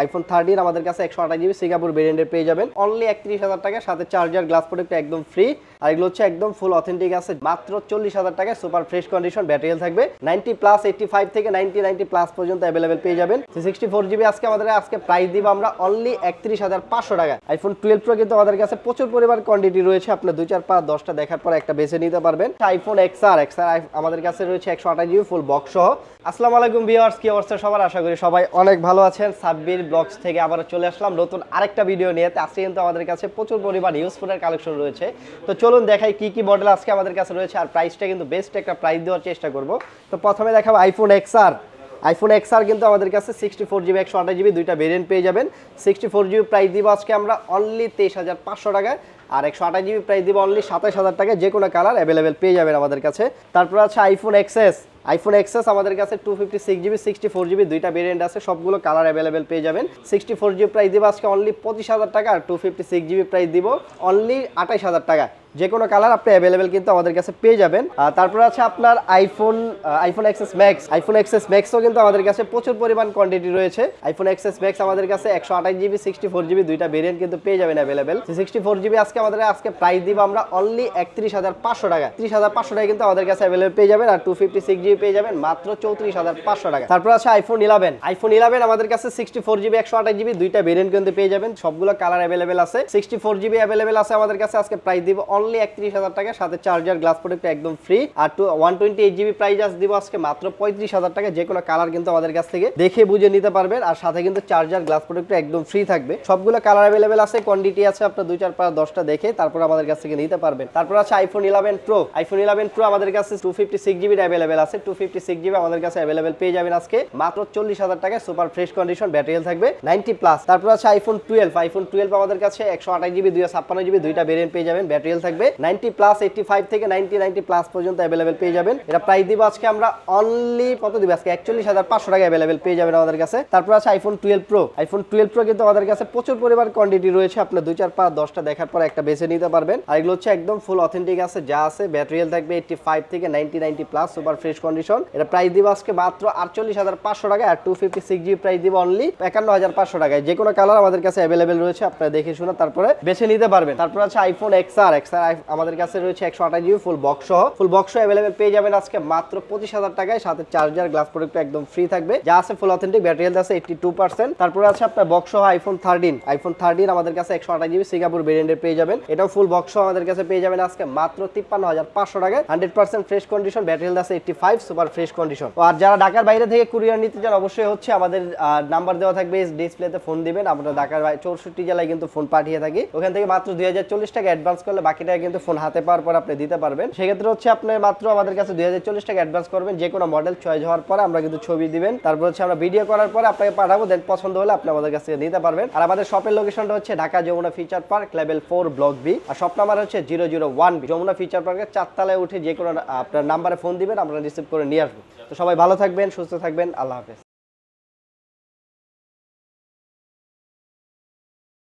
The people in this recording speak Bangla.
আইফোন থার্টিন আমাদের কাছে একশো আঠাশ জিবি সিঙ্গাপুর ভেরিয়েন্টের পেয়ে যাবেন। অনলি একত্রিশ হাজার টাকা, সাথে চার্জার গ্লাস প্রোডাক্ট একদম ফ্রি আর এগুলো হচ্ছে একদম ফুল অথেন্টিক আছে, মাত্র চল্লিশ হাজার টাকায় সুপার ফ্রেশ কন্ডিশন ব্যাটারি থাকবে। নাইনটি প্লাস এইটটি ফাইভ থেকে নাইনটি নাইনটি প্লাস পর্যন্ত অ্যাভেলেবেল পেয়ে যাবেন। সিক্সটি ফোর জিবি আজকে আমাদের, আজকে প্রাইস দিব আমরা অনলি একত্রিশ হাজার পাঁচশো টাকা আইফোন টুয়েলভ প্রো কিন্তু আমাদের কাছে প্রচুর পরিমাণ কোয়ান্টিটি রয়েছে আপনার দুই চার পাঁচ দশটা দেখার পর একটা বেছে নিতে পারবেন। আইফোন এক্সআর এক্সআর আমাদের কাছে রয়েছে একশো আঠাশ জিবি ফুল বক্স সহ। আসসালামু আলাইকুম ভিউয়ার্স কি অবস্থা সবার? আশা করি সবাই অনেক ভালো আছেন। সাব্বির ব্লগস থেকে আবার চলে আসলাম নতুন আরেকটা ভিডিও নিয়ে আজকে কিন্তু আমাদের কাছে প্রচুর পরিমাণ ইউজফুলের কালেকশন রয়েছে। তো চলুন দেখাই কি কি মডেল আজকে আমাদের কাছে রয়েছে আর প্রাইসটা কিন্তু বেস্ট একটা প্রাইস দেওয়ার চেষ্টা করব। তো প্রথমে দেখাবো আইফোন এক্সআর আইফোন এক্সআর কিন্তু আমাদের কাছে সিক্সটি ফোর জিবি একশো আঠাশ জিবি দুইটা ভেরিয়েন্ট পেয়ে যাবেন। সিক্সটি ফোর জিবি প্রাইস দিব আজকে আমরা অনলি তেইশ হাজার পাঁচশো টাকায়। আর একশো আঠাশ জিবি প্রাইস দিব অনলি সাতাশ হাজার টাকায়। যে কোনো কালার অ্যাভেলেবেল পেয়ে যাবেন আমাদের কাছে। তারপর আছে আইফোন এক্সএস আইফোন এক্সএস আমাদের কাছে two fifty six GB sixty four GB দুইটা ভেরিয়েন্ট আছে, সবগুলো কালার অ্যাভেলেবেল পেয়ে যাবেন। সিক্সটি ফোর জিবি প্রাইস দিব আজকে অনলি পঁচিশ হাজার টাকা আর two fifty six GB price দিব অনলি আঠাইশ হাজার টাকা। যে কোনো কালার আপনি অ্যাভেলেবেল কিন্তু আমাদের কাছে পেয়ে যাবেন। তারপর আছে আপনার iPhone iPhone XS max iPhone XS ম্যাক্সও কিন্তু আমাদের কাছে প্রচুর পরিমাণ কোয়ান্টিটি রয়েছে। আইফোন এক্সেস ম্যাক্স আমাদের কাছে একশো আঠাশ জিবি সিক্সটি ফোর জিবি দুইটা ভেরিয়েন্ট কিন্তু পেয়ে যাবেন অ্যাভেলেবেল সিক্সটি ফোর জিবি আজকে আমাদের আজকে প্রাইস দিব আমরা অনলি একত্রিশ হাজার পাঁচশো টাকা। ত্রিশ হাজার পাঁচশো টাকা কিন্তু আমাদের কাছে অ্যাভেলেবেল পেয়ে যাবেন আর টু ফিফটি সিক্স জিবি পেয়ে যাবেন মাত্র চৌত্রিশ হাজার পাঁচশো টাকা। তারপর আছে আইফোন ইলেভেন আইফোন ইলেভেন আমাদের কাছে সিক্সটি ফোর জিবি একশো আঠাশ জিবি দুইটা ভেরিয়েন্ট কিন্তু পেয়ে যাবেন। সবগুলো কালার অ্যাভেলেবেল আছে। সিক্সটি ফোর জিবি অ্যাভেলেবেল আছে আমাদের কাছে। আজকে প্রাইস দিব অনলি একত্রিশ হাজার টাকা, সাথে চার্জার গ্লাস প্রোডাক্ট একদম ফ্রি আর two one twenty eight GB price আজ দিব আজকে, মাত্র পঁয়ত্রিশ হাজার টাকা, যে কোনো কালার কিন্তু আমাদের কাছ থেকে দেখে বুঝে নিতে পারবেন। আর সাথে কিন্তু চার্জার গ্লাস প্রোডাক্ট একদম ফ্রি থাকবে। সবগুলো কালার অ্যাভেলেবেল আছে কোয়ান্টিটি আছে আপনার দুই, চার, পাঁচ, দশটা দেখে তারপর আমাদের কাছ থেকে নিতে পারবেন। তারপর আছে iPhone eleven pro iPhone eleven pro আমাদের কাছে two fifty six GB available আছে। টু ফিফটি সিক্স জিবি আমাদের কাছে অ্যাভেলেবেল পেয়ে যাবেন আজকে। মাত্র চল্লিশ হাজার টাকায় সুপার ফ্রেশ কন্ডিশন ব্যাটারি থাকবে নাইনটি প্লাস তারপর আছে আইফোন টুয়েলভ আইফোন টুয়েলভ আমাদের কাছে একশো আঠাশ জিবি দুই ছাপ্পান্ন জিবি দুইটা ভেরিয়েন্ট পেয়ে যাবেন ব্যাটারি থাকবে নাইনটি প্লাস, এইটটি ফাইভ থেকে নাইনটি নাইনটি প্লাস পর্যন্ত অ্যাভেলেবেল পেয়ে যাবেন। এটা প্রাইস দিব আজকে আমরা অনলি কত দিব আজকে? একচল্লিশ হাজার পাঁচশো টাকা অ্যাভেলেবেল পেয়ে যাবেন আমাদের কাছে। তারপর আছে iPhone twelve pro iPhone twelve pro কিন্তু আমাদের কাছে প্রচুর পরিমাণ কোয়ান্টিটি রয়েছে। আপনার দুই, চার, পাঁচ, দশটা দেখার পর একটা বেছে নিতে পারবেন। আর এগুলো হচ্ছে একদম ফুল অথেন্টিক আছে, যা আছে। ব্যাটারি থাকবে এইটটি ফাইভ থেকে ninety ninety plus super fresh condition এটা প্রাইস দিব আজকে মাত্র আটচল্লিশ হাজার পাঁচশো টাকা আর two fifty six GB price দিব অনলি একান্ন হাজার পাঁচশো টাকায়। যে কোনো কালার আমাদের কাছে অ্যাভেলেবেল রয়েছে, আপনারা দেখে শুনে তারপরে বেছে নিতে পারবেন। তারপর আছে আইফোন এক্সআর এক্সআর আমাদের কাছে রয়েছে একশো আঠাশ জিবি ফুল বক্স সহ। ফুল বক্স অ্যাভেলেবেল পেয়ে যাবেন আজকে মাত্র পঁচিশ হাজার টাকায়। সাথে চার্জার গ্লাস প্রোডাক্ট একদম ফ্রি থাকবে। যা আছে ফুল অথেন্টিক ব্যাটারি হেলথ আছে এইটটি টু পার্সেন্ট তারপরে আছে আপনার বক্স সহ আইফোন থার্টিন আইফোন থার্টিন আমাদের কাছে একশো আঠাশ জিবি সিঙ্গাপুর ভেরিয়েন্টের পেয়ে যাবেন। এটাও ফুল বক্স আমাদের কাছে পেয়ে যাবেন আজকে মাত্র তিপ্পান্ন হাজার পাঁচশো টাকায়। Hundred percent fresh condition battery health আছে eighty five super fresh condition আর যারা ঢাকার বাইরে থেকে কুরিয়ার নিতে চান, অবশ্যই হচ্ছে আমাদের নাম্বার দেওয়া থাকবে ডিসপ্লেতে ফোন দিবেন। আমরা ঢাকার চৌষট্টি জেলায় কিন্তু ফোন পাঠিয়ে থাকি। ওখান থেকে মাত্র দুই হাজার চল্লিশ টাকা অ্যাডভান্স করলে বাকি টাকা কিন্তু ফোন হাতে পাওয়ার পর আপনি দিতে পারবেন। সেক্ষেত্রে হচ্ছে আপনার মাত্র আমাদের কাছে দুই হাজার চল্লিশ টাকা অ্যাডভান্স করবেন, যে কোনো মডেল চয়েস হওয়ার পরে আমরা কিন্তু ছবি দিবেন। তারপর হচ্ছে আমরা ভিডিও করার পরে আপনাকে পাঠাবো দেন পছন্দ হলে আপনি আমাদের কাছ থেকে নিতে পারবেন। আর আমাদের শপের লোকেশনটা হচ্ছে Dhaka Jamuna Future Park level four block B আর শপ নাম্বার হচ্ছে zero zero one B Jamuna Future পার্কের চারতলায় উঠে যে কোনো, আপনার নাম্বারে ফোন দিবেন, আমরা রিসিভ করে নিয়ে আসব। তো সবাই ভালো থাকবেন, সুস্থ থাকবেন, আল্লাহ হাফেজ।